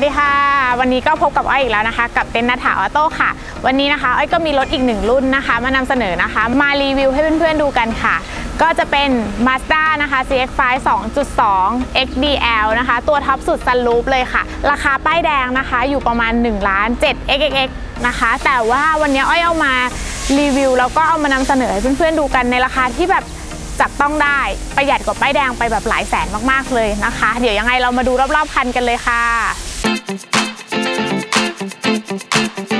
สดีค่ะ วันนี้ก็พบกับอ้อยอีกแล้วนะคะ กับเต็นท์นาถาออโต้ค่ะ วันนี้นะคะอ้อยก็มีรถอีกหนึ่งรุ่นนะคะ มานำเสนอนะคะ มารีวิวให้เพื่อนๆดูกันค่ะ ก็จะเป็น Mazda นะคะ CX-5 2.2 XDL นะคะ ตัวท็อปสุดซันรูปเลยค่ะ ราคาป้ายแดงนะคะ อยู่ประมาณ1ล้าน7 XXX นะคะ แต่ว่าวันนี้อ้อยเอามารีวิวแล้วก็เอามานำเสนอให้เพื่อนๆดูกันในราคาที่แบบจับต้องได้ประหยัดกว่าป้ายแดงไปแบบหลายแสนมากๆเลยนะคะ เดี๋ยวยังไงเรามาดูรอบๆคันกันเลยค่ะ ก็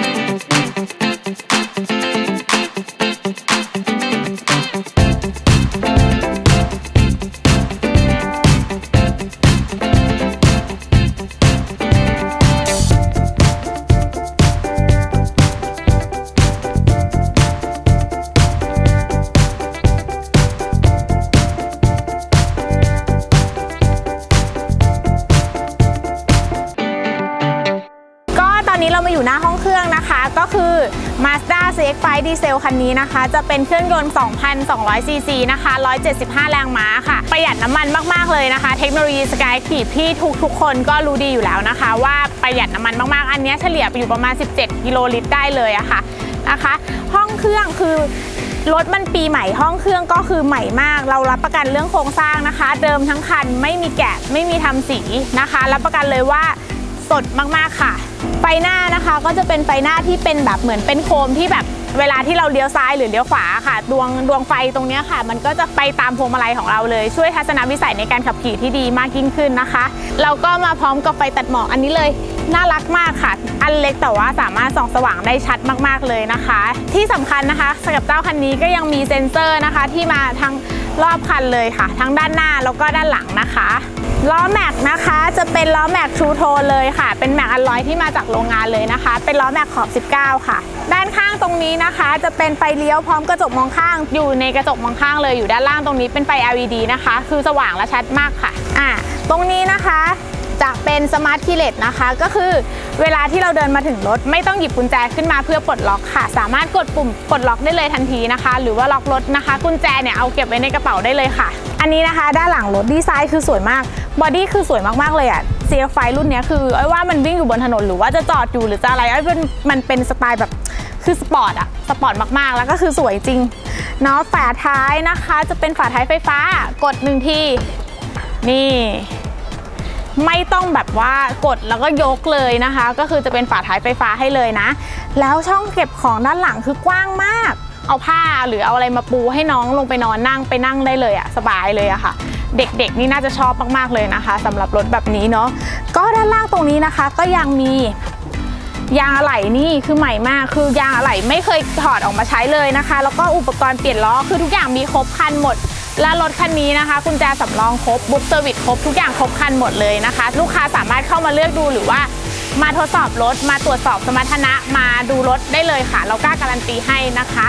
เรามาอยู่หน้าห้องเครื่องนะคะ ก็คือ Mazda CX-5 ดีเซลคันนี้นะคะ จะเป็นเครื่องยนต์ 2,200 ซีซีนะคะ 175 แรงม้าค่ะ ประหยัดน้ำมันมาก ๆ เลยนะคะ เทคโนโลยี Skyactiv ที่ทุก ๆ คนก็รู้ดีอยู่แล้วนะคะ ว่าประหยัดน้ำมันมาก ๆ อันนี้เฉลี่ยไปอยู่ประมาณ 17 กิโลลิตรได้เลยอะค่ะนะคะ ห้องเครื่องคือรถมันปีใหม่ห้องเครื่องก็คือใหม่มาก เรารับประกันเรื่องโครงสร้างนะคะ เดิมทั้งคันไม่มีแกะไม่มีทำสีนะคะ รับประกันเลยว่าสดมากๆค่ะ ไฟหน้านะคะก็จะเป็นไฟหน้าที่เป็นแบบเหมือนเป็นโคมที่แบบเวลาที่เราเลี้ยวซ้ายหรือเลี้ยวขวาค่ะ ดวงดวงไฟตรงนี้ค่ะ มันก็จะไปตามพวงมาลัยของเราเลย ช่วยทัศนวิสัยในการขับขี่ที่ดีมากยิ่งขึ้นนะคะ เราก็มาพร้อมกับไฟตัดหมอกอันนี้เลยน่ารักมากค่ะ อันเล็กแต่ว่าสามารถส่องสว่างได้ชัดมากๆเลยนะคะ ที่สำคัญนะคะสำหรับเจ้าคันนี้ก็ยังมีเซ็นเซอร์นะคะ ที่มาทั้งรอบคันเลยค่ะ ทั้งด้านหน้าแล้วก็ด้านหลังนะคะ ล้อแม็กนะคะจะเป็นล้อแม็กทรูโทนเลยค่ะ เป็นแม็กอัลลอยที่มาจากโรงงานเลยนะคะ เป็นล้อแม็กขอบ 19 ค่ะ ด้านข้างตรงนี้นะคะ จะเป็นไฟเลี้ยวพร้อมกระจกมองข้าง อยู่ในกระจกมองข้างเลยอยู่ด้านล่างตรงนี้เป็นไฟ LED นะคะ คือสว่างและชัดมากค่ะอ่าตรงนี้นะคะ จะเป็นสมาร์ทคีเลสนะคะ ก็คือเวลาที่เราเดินมาถึงรถ ไม่ต้องหยิบกุญแจขึ้นมาเพื่อปลดล็อกค่ะ สามารถกดปุ่มปลดล็อกได้เลยทันทีนะคะ หรือว่าล็อกรถนะคะ กุญแจเนี่ยเอาเก็บไว้ในกระเป๋าได้เลยค่ะ อันนี้นะคะ ด้านหลังรถดีไซน์คือสวยมากบอดี้คือสวยมากๆเลยอะ CF ไฟรุ่นนี้คือไอ้ว่ามันวิ่งอยู่บนถนนหรือว่าจะจอดอยู่หรือจะอะไรไอ้เป็นมันเป็นสไตล์แบบคือสปอร์ตอะสปอร์ตมากๆ แล้วก็คือสวยจริงเนาะฝาท้ายนะคะ จะเป็นฝาท้ายไฟฟ้ากดหนึ่งทีนี่ ไม่ต้องแบบว่ากดแล้วก็ยกเลยนะคะ ก็คือจะเป็นฝาท้ายไฟฟ้าให้เลยนะ แล้วช่องเก็บของด้านหลังคือกว้างมาก เอาผ้าหรือเอาอะไรมาปูให้น้องลงไปนอนนั่งไปนั่งได้เลยอะสบายเลยอะค่ะ เด็กๆนี่น่าจะชอบมากๆเลยนะคะสำหรับรถแบบนี้เนาะก็ด้านล่างตรงนี้นะคะ ก็ยังมียางอะไหล่นี่คือใหม่มากคือยางอะไหล่ไม่เคยถอดออกมาใช้เลยนะคะ แล้วก็อุปกรณ์เปลี่ยนล้อคือทุกอย่างมีครบคันหมด และรถคันนี้นะคะกุญแจสำรองครบบุ๊กเซอร์วิสครบทุกอย่างครบคันหมดเลยนะคะ ลูกค้าสามารถเข้ามาเลือกดูหรือว่ามาทดสอบรถ มาตรวจสอบสมรรถนะมาดูรถได้เลยค่ะ เรากล้าการันตีให้นะคะ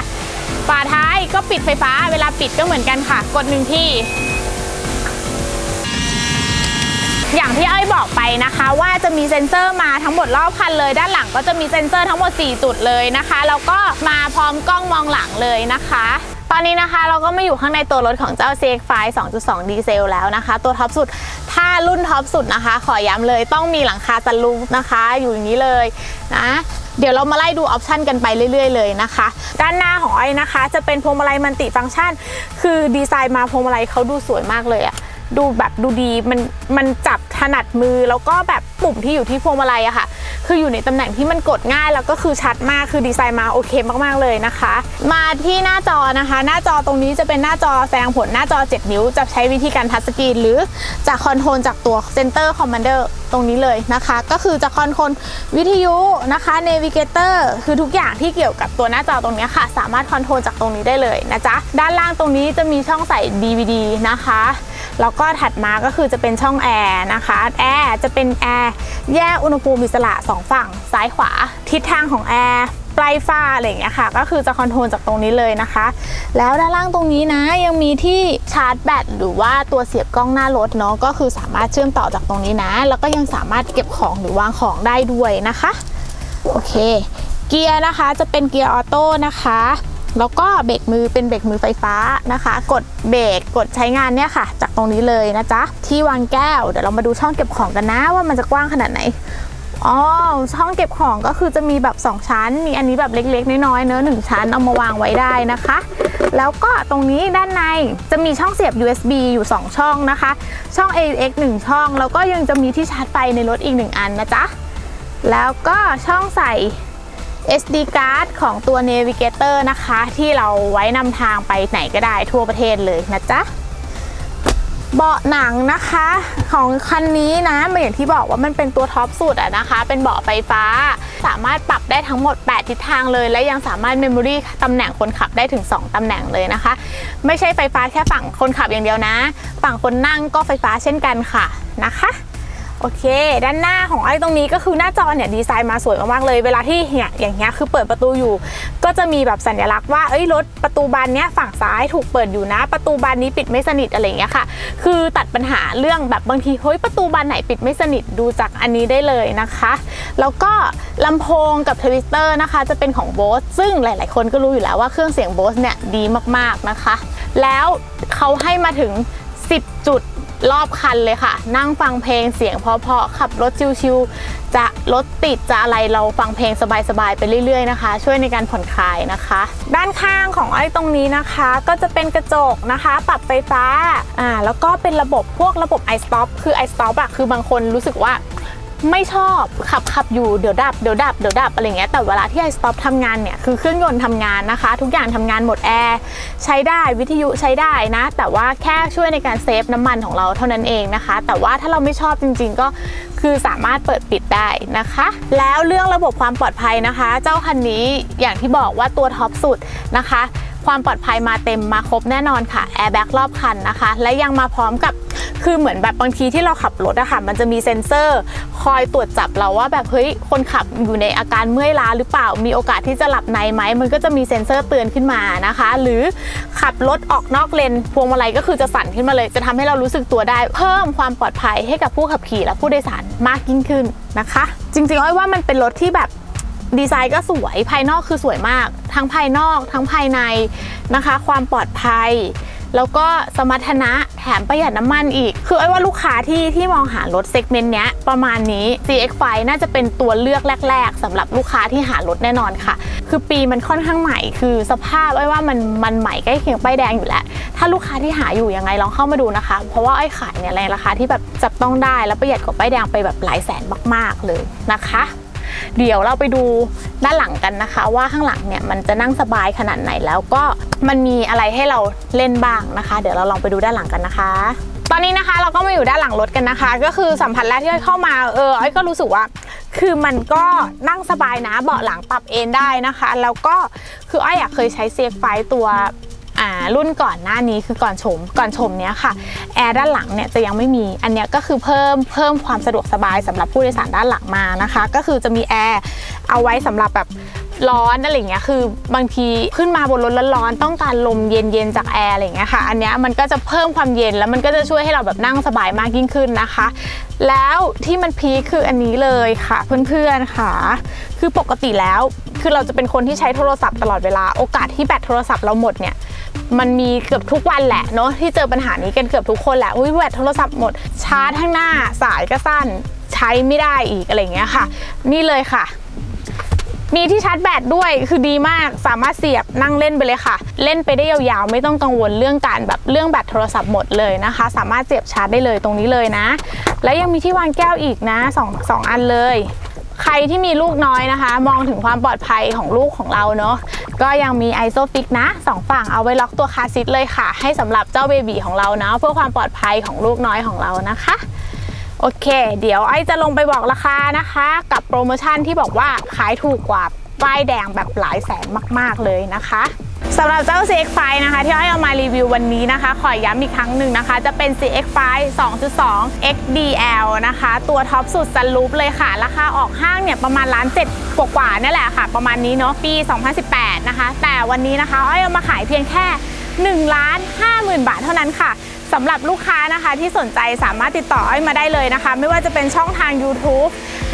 ฝาท้ายก็ปิดไฟฟ้า เวลาปิดก็เหมือนกันค่ะ กดหนึ่งที่ อย่างที่อ้อยบอกไปนะคะว่าจะมีเซ็นเซอร์มาทั้งหมดรอบคันเลย ด้านหลังก็จะมีเซ็นเซอร์ทั้งหมด 4 จุดเลยนะคะแล้วก็มาพร้อมกล้องมองหลังเลยนะคะ ตอนนี้นะคะเราก็มาอยู่ข้างในตัวรถของเจ้า CX-5 2.2 ดีเซลแล้วนะคะ ตัวท็อปสุดถ้ารุ่นท็อปสุดนะคะ ขอย้ำเลยต้องมีหลังคาซันรูฟนะคะ อยู่อย่างนี้เลยนะเดี๋ยวเรามาไล่ดูออปชันกันไปเรื่อย ๆ เลยนะคะ ด้านหน้าของอ้อยนะคะ จะเป็นพวงมาลัยมันติฟังก์ชัน คือดีไซน์มาพวงมาลัยเขาดูสวยมากเลยอะ ดูแบบดูดีมันมันจับถนัดมือแล้วก็แบบปุ่มที่อยู่ที่พวงมาลัยอะค่ะ คืออยู่ในตำแหน่งที่มันกดง่ายแล้วก็คือชัดมากคือดีไซน์มาโอเคมากๆเลยนะคะ มาที่หน้าจอนะคะ หน้าจอตรงนี้จะเป็นหน้าจอแสดงผลหน้าจอ 7 นิ้ว จะใช้วิธีการทัชสกรีนหรือจะคอนโทรลจากตัว Center Commander ตรงนี้เลยนะคะ ก็คือจะคอนโทรลวิทยุนะคะ Navigator คือทุกอย่างที่เกี่ยวกับตัวหน้าจอตรงนี้ค่ะ สามารถคอนโทรลจากตรงนี้ได้เลยนะจ๊ะด้านล่างตรงนี้จะมีช่องใส่ DVD นะคะ แล้วก็ถัดมาก็คือจะเป็นช่องแอร์นะคะแอร์จะเป็นแอร์แยกอุณหภูมิอิสระสองฝั่งซ้ายขวา ทิศทางของแอร์ปลายฟ้าอะไรอย่างเงี้ยค่ะ ก็คือจะคอนโทรลจากตรงนี้เลยนะคะ แล้วด้านล่างตรงนี้นะยังมีที่ชาร์จแบตหรือว่าตัวเสียบกล้องหน้ารถเนาะก็คือสามารถเชื่อมต่อจากตรงนี้นะ แล้วก็ยังสามารถเก็บของหรือวางของได้ด้วยนะคะ โอเค เกียร์นะคะจะเป็นเกียร์ออโต้นะคะ แล้วก็เบรกมือเป็นเบรกมือไฟฟ้านะคะ กดเบรกกดใช้งานเนี่ยค่ะ จากตรงนี้เลยนะจ๊ะ ที่วางแก้ว เดี๋ยวเรามาดูช่องเก็บของกันนะว่ามันจะกว้างขนาดไหนอ๋อช่องเก็บของก็คือจะมีแบบ 2 ชั้น มีอันนี้แบบเล็กๆ น้อยๆ เนอะหนึ่งชั้นเอามาวางไว้ได้นะคะ แล้วก็ตรงนี้ด้านในจะมีช่องเสียบ USB อยู่ 2 ช่องนะคะ ช่อง AUX 1 ช่อง แล้วก็ยังจะมีที่ชาร์จไฟในรถอีก 1 อันนะจ๊ะ แล้วก็ช่องใส่ SD card ของตัว Navigator นะคะ ที่เราไว้นำทางไปไหนก็ได้ทั่วประเทศเลยนะจ๊ะ เบาะหนังนะคะของคันนี้นะอย่างที่บอกว่ามันเป็นตัวท็อปสุดอะนะคะ เป็นเบาะไฟฟ้า สามารถปรับได้ทั้งหมด 8 ทิศทางเลย และยังสามารถเมมโมรี่ตำแหน่งคนขับได้ถึง 2 ตำแหน่งเลยนะคะ ไม่ใช่ไฟฟ้าแค่ฝั่งคนขับอย่างเดียวนะ ฝั่งคนนั่งก็ไฟฟ้าเช่นกันค่ะนะคะ โอเค ด้านหน้าของไอ้ตรงนี้ก็คือหน้าจอเนี่ยดีไซน์มาสวยมากๆเลย เวลาที่เนี่ยอย่างเงี้ยคือเปิดประตูอยู่ ก็จะมีแบบสัญลักษณ์ว่าเอ้ยรถประตูบานเนี้ยฝั่งซ้ายถูกเปิดอยู่นะ ประตูบานนี้ปิดไม่สนิทอะไรเงี้ยค่ะ คือตัดปัญหาเรื่องแบบบางทีเฮ้ยประตูบานไหนปิดไม่สนิทดูจากอันนี้ได้เลยนะคะ แล้วก็ลำโพงกับทวิสเตอร์นะคะ จะเป็นของ Bose ซึ่งหลาย ๆ คนก็รู้อยู่แล้วว่าเครื่องเสียง Bose เนี่ยดีมากๆนะคะ แล้วเขาให้มาถึง 10 จุด รอบคันเลยค่ะ นั่งฟังเพลงเสียงเพราะๆขับรถชิวๆจะรถติดจะอะไรเราฟังเพลงสบายๆไปเรื่อยๆนะคะ ช่วยในการผ่อนคลายนะคะ ด้านข้างของไอ้ตรงนี้นะคะ ก็จะเป็นกระจกนะคะ ปรับไฟฟ้าอ่าแล้วก็เป็นระบบพวกระบบ i stop คือ i stop อะคือบางคนรู้สึกว่า ไม่ชอบขับขับอยู่เดี๋ยวดับเดี๋ยวดับเดี๋ยวดับอะไรเงี้ยแต่เวลาที่ไอสต็อปทำงานเนี่ยคือเครื่องยนต์ทำงานนะคะ ทุกอย่างทำงานหมดแอร์ใช้ได้วิทยุใช้ได้นะ แต่ว่าแค่ช่วยในการเซฟน้ำมันของเราเท่านั้นเองนะคะ แต่ว่าถ้าเราไม่ชอบจริง ๆ ก็คือสามารถเปิดปิดได้นะคะ แล้วเรื่องระบบความปลอดภัยนะคะ เจ้าคันนี้อย่างที่บอกว่าตัวท็อปสุดนะคะ ความปลอดภัยมาเต็มมาครบแน่นอนค่ะแอร์แบ็กรอบคันนะคะ และยังมาพร้อมกับคือเหมือนแบบบางทีที่เราขับรถอะค่ะ มันจะมีเซ็นเซอร์ คอยตรวจจับเราว่าแบบเฮ้ยคนขับอยู่ในอาการเมื่อยล้าหรือเปล่า มีโอกาสที่จะหลับในไหม มันก็จะมีเซ็นเซอร์เตือนขึ้นมานะคะ หรือขับรถออกนอกเลนพวงมาลัยก็คือจะสั่นขึ้นมาเลย จะทำให้เรารู้สึกตัวได้ เพิ่มความปลอดภัยให้กับผู้ขับขี่และผู้โดยสารมากยิ่งขึ้นนะคะ จริงๆอ้อยว่ามันเป็นรถที่แบบ ดีไซน์ก็สวยภายนอกคือสวยมาก ทั้งภายนอกทั้งภายในนะคะ ความปลอดภัย แล้วก็สมรรถนะแถมประหยัดน้ำมันอีก คือไอ้ว่าลูกค้าที่ที่มองหารถเซกเมนต์เนี้ยประมาณนี้ CX5 น่าจะเป็นตัวเลือกแรก ๆสำหรับลูกค้าที่หารถแน่นอนค่ะ คือปีมันค่อนข้างใหม่ คือสภาพไอ้ว่ามันมันใหม่ใกล้เคียงป้ายแดงอยู่แล้วถ้าลูกค้าที่หาอยู่ยังไงลองเข้ามาดูนะคะ เพราะว่าไอ้ขายเนี่ยในราคาที่แบบจับต้องได้แล้วประหยัดกว่าป้ายแดงไปแบบหลายแสนมากๆเลยนะคะ เดี๋ยวเราไปดูด้านหลังกันนะคะ ว่าข้างหลังเนี่ยมันจะนั่งสบายขนาดไหนแล้วก็มันมีอะไรให้เราเล่นบ้างนะคะ เดี๋ยวเราลองไปดูด้านหลังกันนะคะ ตอนนี้นะคะเราก็มาอยู่ด้านหลังรถกันนะคะ ก็คือสัมผัสแรกที่เข้ามาเออไอ้ก็รู้สึกว่าคือมันก็นั่งสบายนะเบาะหลังปรับเอนได้นะคะ แล้วก็คืออ้อยอยากเคยใช้เซฟไฟตัว อ่ารุ่นก่อนหน้านี้คือก่อนชม ก่อนชมเนี้ยค่ะแอร์ด้านหลังเนี่ยจะยังไม่มีอันเนี้ยก็คือเพิ่มเพิ่มความสะดวกสบายสำหรับผู้โดยสารด้านหลังมานะคะ ก็คือจะมีแอร์เอาไว้สำหรับแบบร้อนอะไรเงี้ยคือบางทีขึ้นมาบนรถร้อนๆต้องการลมเย็นๆจากแอร์อะไรเงี้ยค่ะ อันเนี้ยมันก็จะเพิ่มความเย็นแล้วมันก็จะช่วยให้เราแบบนั่งสบายมากยิ่งขึ้นนะคะ แล้วที่มันพีคคืออันนี้เลยค่ะ เพื่อนๆค่ะ คือปกติแล้วคือเราจะเป็นคนที่ใช้โทรศัพท์ตลอดเวลาโอกาสที่แบตโทรศัพท์เราหมดเนี่ย มันมีเกือบทุกวันแหละเนาะที่เจอปัญหานี้กันเกือบทุกคนแหละอุ้ยแบตโทรศัพท์หมดชาร์จข้างหน้าสายก็สั้นใช้ไม่ได้อีกอะไรเงี้ยค่ะ นี่เลยค่ะ มีที่ชาร์จแบตด้วยคือดีมากสามารถเสียบนั่งเล่นไปเลยค่ะ เล่นไปได้ยาวๆ ไม่ต้องกังวลเรื่องการแบบเรื่องแบตโทรศัพท์หมดเลยนะคะ สามารถเสียบชาร์จได้เลยตรงนี้เลยนะ แล้วยังมีที่วางแก้วอีกนะสองสองอันเลย ใครที่มีลูกน้อยนะคะ มองถึงความปลอดภัยของลูกของเราเนาะก็ยังมีไอโซฟิกนะสองฝั่งเอาไว้ล็อกตัวคาร์ซีทเลยค่ะ ให้สำหรับเจ้าเบบีของเรานะเพื่อความปลอดภัยของลูกน้อยของเรานะคะโอเค เดี๋ยวไอจะลงไปบอกราคานะคะ กับโปรโมชั่นที่บอกว่าขายถูกกว่าป้ายแดงแบบหลายแสนมาก ๆ เลยนะคะ สำหรับเจ้า CX5 นะคะ ที่อ้อยเอามารีวิววันนี้นะคะ ขอย้ำอีกครั้งหนึ่งนะคะ จะเป็น CX5 2.2 XDL นะคะ ตัวท็อปสุดซันรูปเลยค่ะ ราคาออกห้างเนี่ย ประมาณล้านเจ็ดกว่าๆนี่แหละค่ะ ประมาณนี้เนาะปี 2018 นะคะ แต่วันนี้นะคะ อ้อยเอามาขายเพียงแค่1ล้าน5หมื่นบาทเท่านั้นค่ะ สำหรับลูกค้านะคะที่สนใจสามารถติดต่ออ้อยมาได้เลยนะคะ ไม่ว่าจะเป็นช่องทาง YouTube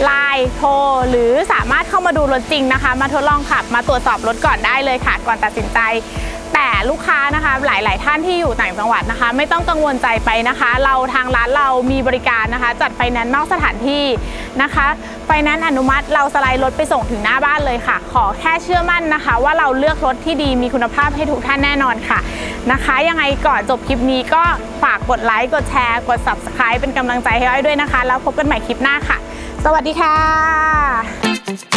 Line โทรหรือสามารถเข้ามาดูรถจริงนะคะ มาทดลองขับมาตรวจสอบรถก่อนได้เลยค่ะ ก่อนตัดสินใจ แต่ลูกค้านะคะหลาย ๆ ท่านที่อยู่ต่างจังหวัดนะคะ ไม่ต้องกังวลใจไปนะคะ เราทางร้านเรามีบริการนะคะ จัดไฟแนนซ์นอกสถานที่นะคะไฟแนนซ์อนุมัติเราสไลด์รถไปส่งถึงหน้าบ้านเลยค่ะ ขอแค่เชื่อมั่นนะคะ ว่าเราเลือกรถที่ดีมีคุณภาพให้ทุกท่านแน่นอนค่ะ นะคะ ยังไงก่อนจบคลิปนี้ก็ฝากกดไลค์กดแชร์ กด subscribe เป็นกำลังใจให้อ้อยด้วยนะคะ แล้วพบกันใหม่คลิปหน้าค่ะ สวัสดีค่ะ